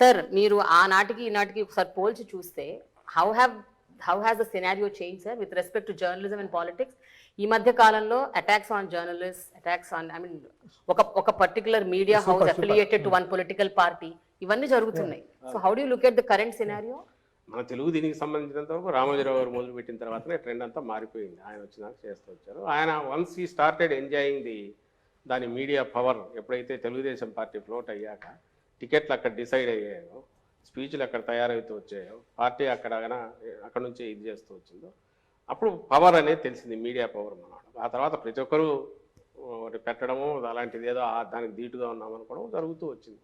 Sir మీరు ఆనాటికి ఈనాటికి ఒకసారి పోల్చి చూస్తే how have how has the scenario change sir with respect to journalism and politics ఈ మధ్య కాలంలో attacks on journalist attacks on I mean ఒక ఒక particular media house affiliated to one political party ఇవన్నీ జరుగుతున్నాయి. So how do look at the current scenario మన తెలుగు దీనికి సంబంధించినంత వరకు రామోజీరావు గారు మొదలు పెట్టిన తర్వాతనే ట్రెండ్ అంతా మారిపోయింది. ఆయన వచ్చినాక చేస్తూ వచ్చారు. ఆయన వన్స్ ఈ స్టార్టెడ్ ఎంజాయింగ్ ది దాని మీడియా పవర్ ఎప్పుడైతే తెలుగుదేశం పార్టీ ఫ్లోట్ అయ్యాక టికెట్లు అక్కడ డిసైడ్ అయ్యాయో స్పీచ్లు అక్కడ తయారవుతూ వచ్చాయో పార్టీ అక్కడ అక్కడ నుంచి ఇది చేస్తూ వచ్చిందో అప్పుడు పవర్ అనేది తెలిసింది మీడియా పవర్ మన ఆ తర్వాత ప్రతి ఒక్కరూ ఒకటి పెట్టడము అలాంటిది ఏదో దానికి ధీటుగా ఉన్నామనుకోవడం జరుగుతూ వచ్చింది.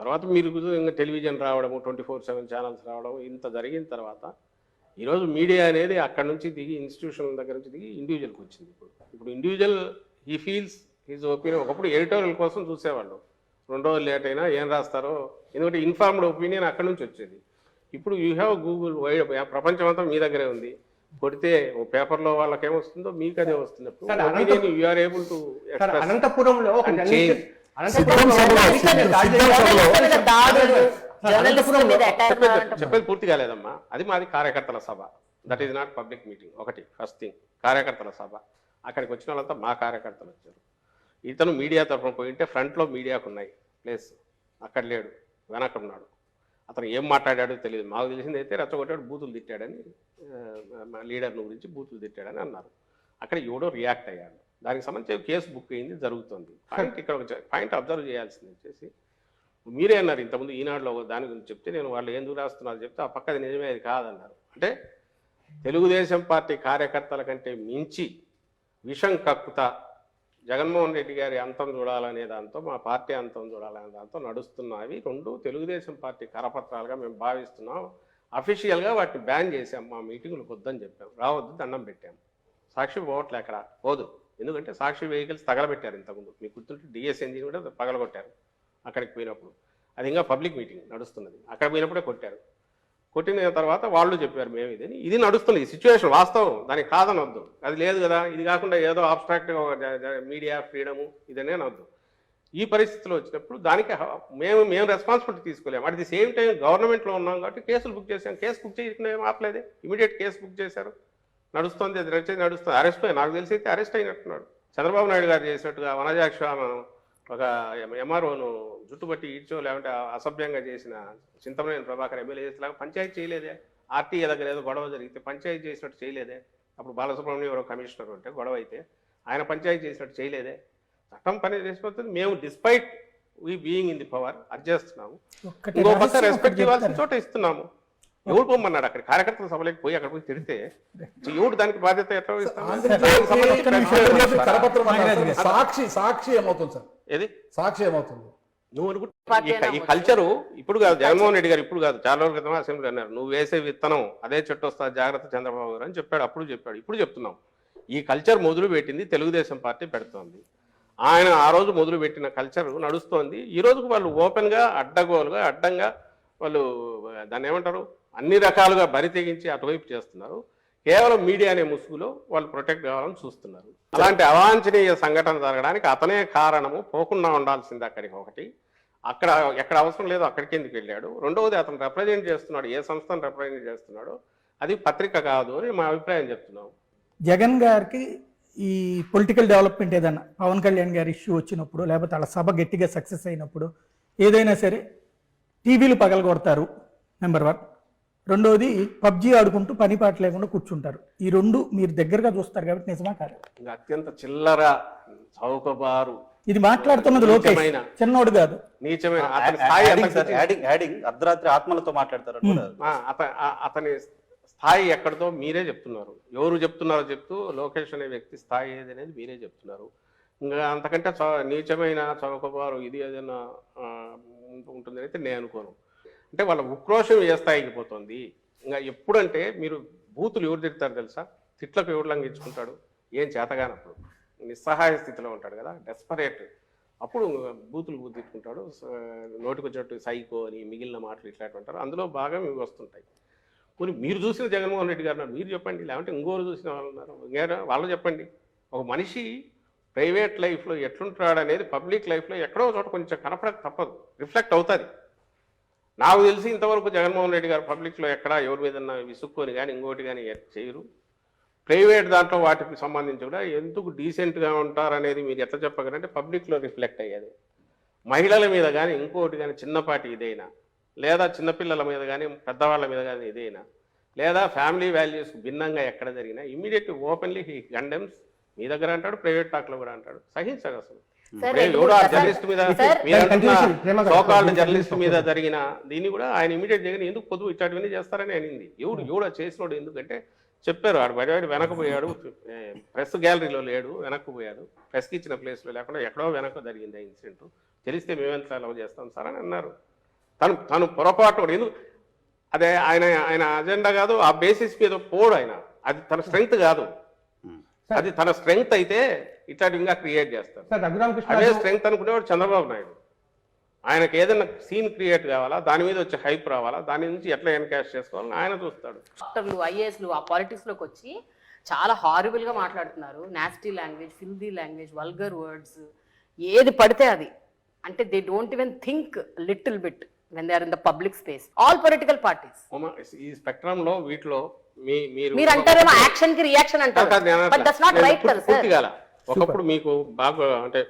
తర్వాత మీరు ఇంకా టెలివిజన్ రావడము ట్వంటీ ఫోర్ సెవెన్ ఛానల్స్ రావడం ఇంత జరిగిన తర్వాత ఈరోజు మీడియా అనేది అక్కడ నుంచి దిగి ఇన్స్టిట్యూషన్ దగ్గర నుంచి దిగి ఇండివిజువల్కి వచ్చింది ఇప్పుడు. ఇప్పుడు individual he feels his opinion ఒకప్పుడు ఎడిటోరియల్ కోసం చూసేవాళ్ళు. రెండు రోజులు లేట్ అయినా ఏం రాస్తారో? ఎందుకంటే ఇన్ఫార్మ్డ్ ఒపీనియన్ అక్కడ నుంచి వచ్చేది. ఇప్పుడు యూ హ్యావ్ గూగుల్ వైడ్ ప్రపంచం అంతా మీ దగ్గరే ఉంది. కొడితే ఓ పేపర్లో వాళ్ళకి ఏమొస్తుందో మీకు అదే వస్తుంది యూ ఆర్ ఏబుల్ టు అనంతపురంలో చెప్పేది చెప్పేది పూర్తి కాలేదమ్మా. అది మాది కార్యకర్తల సభ. That is not public meeting ఒకటి ఫస్ట్ థింగ్ కార్యకర్తల సభ. అక్కడికి వచ్చిన వాళ్ళంతా మా కార్యకర్తలు వచ్చారు. ఇతను మీడియా తరఫున పోయింటే ఫ్రంట్లో మీడియాకు ఉన్నాయి. ప్లేస్ అక్కడ లేడు వెనక ఉన్నాడు. అతను ఏం మాట్లాడాడో తెలియదు మాకు తెలిసింది అయితే రెచ్చగొట్టాడు బూతులు తిట్టాడని లీడర్ను మా గురించి బూతులు తిట్టాడని అన్నారు. అక్కడ ఎవడో రియాక్ట్ అయ్యాడు. దానికి సంబంధించి కేసు బుక్ అయింది జరుగుతుంది. పాయింట్ ఇక్కడ ఒక పాయింట్ అబ్జర్వ్ చేయాల్సింది వచ్చేసి మీరే అన్నారు ఇంతకుముందు ఈనాడులో ఒక దాని గురించి చెప్తే నేను వాళ్ళు ఎందుకు రాస్తున్నారు చెప్తే ఆ పక్కది నిజమే అది కాదన్నారు. అంటే తెలుగుదేశం పార్టీ కార్యకర్తల కంటే మించి విషం కక్కుతా జగన్మోహన్ రెడ్డి గారి అంతం చూడాలనే దాంతో మా పార్టీ అంతం చూడాలనే దాంతో నడుస్తున్నవి రెండు తెలుగుదేశం పార్టీ కరపత్రాలుగా మేము భావిస్తున్నాం. అఫీషియల్గా వాటిని బ్యాన్ చేసాం మా మీటింగులకు వద్దని చెప్పాం. రావద్దు దండం పెట్టాం. సాక్షి పోవట్లే అక్కడ పోదు. ఎందుకంటే సాక్షి వెహికల్స్ తగలబెట్టారు ఇంతకుముందు. మీకు గుర్తుంటే డిఎస్ ఎంజిన్ కూడా పగలగొట్టారు అక్కడికి పోయినప్పుడు. అది ఇంకా పబ్లిక్ మీటింగ్ నడుస్తున్నది. అక్కడ పోయినప్పుడే కొట్టారు. కొట్టిన తర్వాత వాళ్ళు చెప్పారు మేము ఇది ఇది నడుస్తుంది సిచ్యువేషన్ వాస్తవం దానికి కాదనొద్దు అది లేదు కదా ఇది కాకుండా ఏదో ఆబ్స్ట్రాక్ట్గా మీడియా ఫ్రీడము ఇదనే అనొద్దు. ఈ పరిస్థితిలో వచ్చినప్పుడు దానికి మేము మేము రెస్పాన్సిబిలిటీ తీసుకోలేము. అట్ ది సేమ్ టైం గవర్నమెంట్లో ఉన్నాం కాబట్టి కేసులు బుక్ చేసాం కేసు బుక్ చేయకుండా ఏం ఆపలేదే. ఇమీడియట్ కేసు బుక్ చేశారు. నడుస్తుంది అది నడిచేది నడుస్తుంది. అరెస్ట్ నాకు తెలిసి అయితే అరెస్ట్ అయినట్టున్నాడు. చంద్రబాబు నాయుడు గారు చేసినట్టుగా వనజాక్ష ఒక ఎంఆర్ఓను జుట్టుబట్టి ఈడ్చో లేకుంటే అసభ్యంగా చేసిన చింతమనేని ప్రభాకర్ ఎమ్మెల్యే చేసేలాగా పంచాయతీ చేయలేదే. ఆర్టీఏ దగ్గర ఏదో గొడవ జరిగితే పంచాయతీ చేసినట్టు చేయలేదే. అప్పుడు బాలసుబ్రహ్మణ్యం ఎవరో కమిషనర్ ఉంటే గొడవ అయితే ఆయన పంచాయతీ చేసినట్టు చేయలేదే. చట్టం పని చేసిపోతుంది. మేము despite we being in the power అడ్జేస్తున్నాము ఒక్కటి ఇంకో పక్క రెస్పెక్ట్ ఇవ్వాల్సిన. చోట ఇస్తున్నాము. ఎవడు పొమ్మన్నాడు అక్కడ కార్యకర్తల సభలోకి పోయి అక్కడ పోయి తిడితే ఎవడు దానికి బాధ్యత. సాక్షి సాక్షి ఏమవుతుంది సార్? ఏది? సాక్షి ఏమవుతుంది? నువ్వు అనుకుంటే ఈ-. కల్చరు ఇప్పుడు కాదు జగన్మోహన్ రెడ్డి గారు ఇప్పుడు కాదు చాలా రోజుల క్రితం అసెంబ్లీ అన్నారు. నువ్వు వేసే విత్తనం అదే చెట్టు వస్తా జాగ్రత్త చంద్రబాబు గారు అని చెప్పాడు అప్పుడు చెప్పాడు ఇప్పుడు చెప్తున్నాం. ఈ కల్చర్ మొదలు పెట్టింది తెలుగుదేశం పార్టీ పెడుతోంది. ఆయన ఆ రోజు మొదలు పెట్టిన కల్చర్ నడుస్తోంది. ఈ రోజుకు వాళ్ళు ఓపెన్గా అడ్డగోలుగా అడ్డంగా వాళ్ళు దాన్ని ఏమంటారు? అన్ని రకాలుగా బరి తెగించి అటువైపు చేస్తున్నారు. కేవలం మీడియా అనే ముసుగులో వాళ్ళు ప్రొటెక్ట్ కావాలని చూస్తున్నారు. అలాంటి అవాంఛనీయ సంఘటన జరగడానికి అతనే కారణము. పోకుండా ఉండాల్సింది అక్కడికి ఒకటి. అక్కడ ఎక్కడ అవసరం లేదో అక్కడికి ఎందుకు వెళ్ళాడు? రెండవది అతను రిప్రజెంట్ చేస్తున్నాడు. ఏ సంస్థను రిప్రజెంట్ చేస్తున్నాడో? అది పత్రిక కాదు అని మా అభిప్రాయం చెప్తున్నాం. జగన్ గారికి ఈ పొలిటికల్ డెవలప్మెంట్ ఏదైనా పవన్ కళ్యాణ్ గారి ఇష్యూ వచ్చినప్పుడు లేకపోతే వాళ్ళ సభ గట్టిగా సక్సెస్ అయినప్పుడు ఏదైనా సరే టీవీలు పగలగొడతారు. నెంబర్ వన్ రెండోది పబ్జీ ఆడుకుంటూ పని పాట లేకుండా కూర్చుంటారు. ఈ రెండు మీరు దగ్గరగా చూస్తారు కాబట్టి నిజమా కాదు? ఇంకా అత్యంత చిల్లర చౌకబారు. ఇది మాట్లాడుతున్నది లోకేష్. చిన్నోడు కాదు. నీచమైన. అతని స్థాయి యాడింగ్ సార్ అంతకు యాడింగ్ యాడింగ్ అర్ధరాత్రి ఆత్మలతో మాట్లాడతారు ఆ- అతని స్థాయి ఎక్కడిదో మీరే చెప్తున్నారు. ఎవరు చెప్తున్నారో చెప్తూ లోకేష్ అనే వ్యక్తి స్థాయి ఏది అనేది మీరే చెప్తున్నారు. ఇంకా అంతకంటే చౌ- నీచమైన చౌకబారు ఇది ఏదైనా ఉంటుందని అయితే నేను అనుకోను. అంటే వాళ్ళ ఉక్రోషం ఏ స్థాయికి పోతుంది? ఇంకా ఎప్పుడంటే మీరు బూతులు ఎవరు తిడతారు తెలుసా? తిట్లకు ఎవరు లంఘించుకుంటాడు? ఏం చేతగానప్పుడు. నిస్సహాయ స్థితిలో ఉంటాడు కదా డెస్పరేట్ అప్పుడు బూతులు బూతు తిట్టుకుంటాడు. నోటికి వచ్చినట్టు సైకో అని మిగిలిన మాటలు ఇట్లాంటి ఉంటారు అందులో బాగా ఇవి వస్తుంటాయి. కొన్ని మీరు చూసిన జగన్మోహన్ రెడ్డి గారు మీరు చెప్పండి. లేకుంటే ఇంకోరు చూసిన వాళ్ళు ఉన్నారు. వాళ్ళు చెప్పండి. ఒక మనిషి ప్రైవేట్ లైఫ్లో ఎట్లుంటాడు అనేది పబ్లిక్ లైఫ్లో ఎక్కడో చోట కొంచెం కనపడక తప్పదు. రిఫ్లెక్ట్ అవుతుంది. నాకు తెలిసి ఇంతవరకు జగన్మోహన్ రెడ్డి గారు పబ్లిక్లో ఎక్కడ ఎవరి మీద విసుక్కొని కానీ ఇంకోటి కానీ చేయరు. ప్రైవేట్ దాంట్లో వాటికి సంబంధించి కూడా ఎందుకు డీసెంట్గా ఉంటారనేది మీరు ఎట్లా చెప్పగలంటే పబ్లిక్లో రిఫ్లెక్ట్ అయ్యేది. మహిళల మీద కానీ ఇంకోటి కానీ చిన్నపాటి ఇదైనా లేదా చిన్నపిల్లల మీద కానీ పెద్దవాళ్ళ మీద కానీ ఇదైనా లేదా ఫ్యామిలీ వాల్యూస్ భిన్నంగా ఎక్కడ జరిగినా ఇమీడియట్ ఓపెన్లీ హీ కండెమ్స్ మీ దగ్గర అంటాడు ప్రైవేట్ టాక్లో కూడా అంటాడు. సహించడు అసలు. జర్నలిస్ట్ మీద సోకాల్డ్. జర్నలిస్ట్ మీద జరిగిన దీన్ని కూడా ఆయన ఇమీడియట్ జగన్ ఎందుకు పొద్దు ఇట్లాంటివన్నీ చేస్తారని అనింది. ఎవడు ఎవడో చేసినోడు ఎందుకంటే చెప్పారు ఆడు బయట వెనకపోయాడు ప్రెస్ గ్యాలరీలో లేడు వెనక్కు పోయాడు ప్రెస్కి ఇచ్చిన ప్లేస్లో లేకుండా ఎక్కడో వెనక జరిగింది ఆ ఇన్సిడెంట్. తెలిస్తే మేమెంత అలవ్ చేస్తాం సార్ అని అన్నారు. తను తను పొరపాటు కూడా ఎందుకు అదే ఆయన ఆయన అజెండా కాదు ఆ బేసిస్ మీద పోడు ఆయన. అది తన స్ట్రెంగ్త్ కాదు. అది తన స్ట్రెంగ్త్ అయితే ఇట్లాంటి ఇంకా క్రియేట్ చేస్తారు సార్ అదే స్ట్రెంగ్త్ అనుకునేవాడు చంద్రబాబు నాయుడు. ఆయనకి ఏదైనా సీన్ క్రియేట్ కావాలా దాని మీద వచ్చే హైప్ రావాలా దాని నుంచి ఎట్లా ఎన్కాష్ చేసుకోవాలని ఆయన చూస్తాడు. డాక్టర్లు ఐఏఎస్లు ఆ పాలిటిక్స్లోకి వచ్చి చాలా హారిబుల్గా మాట్లాడుతున్నారు. Nasty language filthy language vulgar words ఏది పడితే అది. అంటే they don't even think little bit when they are in the public space all political parties ఈ స్పెక్ట్రమ్లో వీటిలో మీ మీరు మీరు అంటారేమో యాక్షన్కి రియాక్షన్ అంటారు బట్ దట్స్ నాట్ రైట్ కదా సార్. ఒకప్పుడు మీకు బాగా అంటే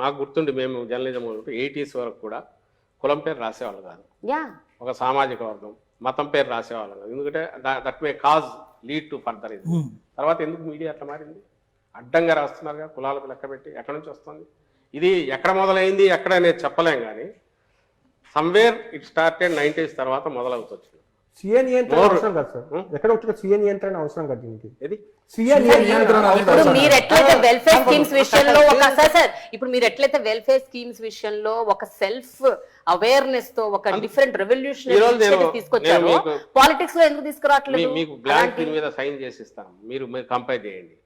మాకు గుర్తుండి మేము జర్నలిజం ఎయిటీస్ వరకు కూడా కులం పేరు రాసేవాళ్ళు కాదు. ఒక సామాజిక వర్గం మతం పేరు రాసేవాళ్ళం కాదు. ఎందుకంటే that may cause lead to further ఇది. తర్వాత ఎందుకు మీడియా అట్లా మారింది? అడ్డంగా రాస్తున్నారుగా కులాలకు లెక్క పెట్టి ఎక్కడి నుంచి వస్తుంది? ఇది ఎక్కడ మొదలైంది ఎక్కడ అనేది చెప్పలేం కానీ సమ్వేర్ ఇట్ స్టార్టెడ్ నైంటీస్ తర్వాత మొదలవుతుంది సీఏ నియంత్రణ. అవసరం కదా సార్. ఎక్కడ వచ్చిన సీఏ నియంత్రణ అవసరం కదా దీనికి. ఇది సీఏ నియంత్రణ ఇప్పుడు మీరు ఎట్లయితే వెల్ఫేర్ స్కీమ్స్ విషయంలో ఒక సార్ సార్ ఇప్పుడు మీరు ఎట్లయితే వెల్ఫేర్ స్కీమ్స్ విషయంలో ఒక సెల్ఫ్ అవేర్నెస్తో ఒక డిఫరెంట్ రెవల్యూషన్ తీసుకొచ్చారు పాలిటిక్స్లో ఎందుకు తీసుకురావట్లేదు? మీకు బ్లాంక్ దీని మీద సైన్ చేసి ఇస్తాను మీరు మీరు కంపేర్ చేయండి.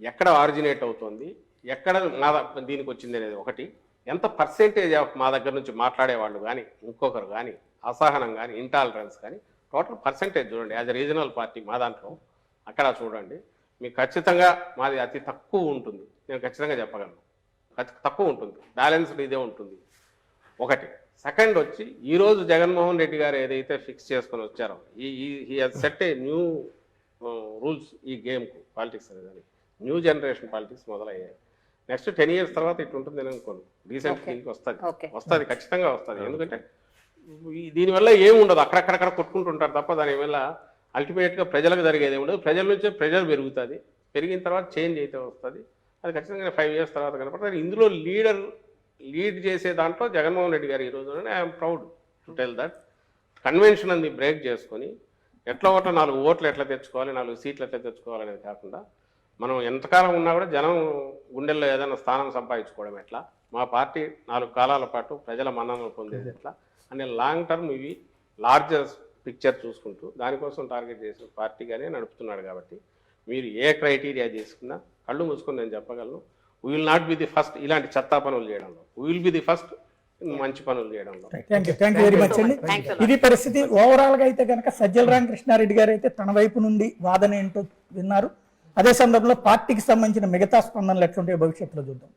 ఎక్కడ ఆరిజినేట్ అవుతుంది? ఎక్కడ ద- దీనికి వచ్చింది అనేది ఒకటి. ఎంత పర్సెంటేజ్ ఆఫ్ మా దగ్గర నుంచి మాట్లాడే వాళ్ళు కానీ ఇంకొకరు కానీ అసహనం కానీ ఇంటాలరెన్స్ కానీ టోటల్ పర్సెంటేజ్ చూడండి. యాజ్ రీజనల్ పార్టీ మా దాంట్లో అక్కడ చూడండి. మీకు ఖచ్చితంగా మాది అతి తక్కువ ఉంటుంది. నేను ఖచ్చితంగా చెప్పగలను. తక్కువ ఉంటుంది. బ్యాలెన్స్డ్ ఇదే ఉంటుంది. ఒకటి. సెకండ్ వచ్చి ఈరోజు జగన్మోహన్ రెడ్డి గారు ఏదైతే ఫిక్స్ చేసుకొని వచ్చారో ఈ ఈ సెట్ ఏ న్యూ రూల్స్ ఈ గేమ్కు పాలిటిక్స్ అనేది. న్యూ జనరేషన్ పాలిటిక్స్ మొదలయ్యాయి. నెక్స్ట్ టెన్ ఇయర్స్ తర్వాత ఇటు ఉంటుంది నేను అనుకోను. రీసెంట్. దీనికి వస్తుంది. వస్తుంది ఖచ్చితంగా వస్తుంది. ఎందుకంటే దీనివల్ల ఏమి ఉండదు. అక్కడక్కడక్కడ కొట్టుకుంటుంటారు తప్ప దానివల్ల అల్టిమేట్గా ప్రజలకు జరిగేది ఉండదు. ప్రజల నుంచే ప్రెజర్ పెరుగుతుంది. పెరిగిన తర్వాత చేంజ్ అయితే వస్తుంది. అది ఖచ్చితంగా ఫైవ్ ఇయర్స్ తర్వాత కనపడుతుంది ఇందులో లీడర్ లీడ్ చేసే దాంట్లో జగన్మోహన్ రెడ్డి గారు ఈ రోజు I'm proud to tell that convention అంది బ్రేక్ చేసుకొని ఎట్లా ఒకటి నాలుగు ఓట్లు ఎట్లా తెచ్చుకోవాలి నాలుగు సీట్లు ఎట్లా తెచ్చుకోవాలి అనేది కాకుండా మనం ఎంతకాలం ఉన్నా కూడా జనం గుండెల్లో ఏదైనా స్థానం సంపాదించుకోవడం ఎట్లా? మా పార్టీ నాలుగు కాలాల పాటు ప్రజల మన్ననలు పొందేది ఎట్లా? అనే లాంగ్ టర్మ్ ఇవి లార్జర్ పిక్చర్ చూసుకుంటూ దానికోసం టార్గెట్ చేసిన పార్టీగానే నడుపుతున్నాడు కాబట్టి మీరు ఏ క్రైటీరియా తీసుకున్నా కళ్ళు మూసుకొని నేను చెప్పగలను. Will not be the first ఇలాంటి చెత్తా పనులు చేయడంలో. విల్ బి ది ఫస్ట్ మంచి పనులు చేయడంలో. Thank you thank you very much అండి. Thanks a lot. ఇది పరిస్థితి ఓవరాల్గా అయితే కనుక సజ్జల రామకృష్ణారెడ్డి గారు అయితే తన వైపు నుండి వాదన ఏంటో విన్నారు. అదే సందర్భంలో పార్టీకి సంబంధించిన మిగతా స్పందనలు ఎట్లుంటాయో భవిష్యత్తులో చూద్దాం.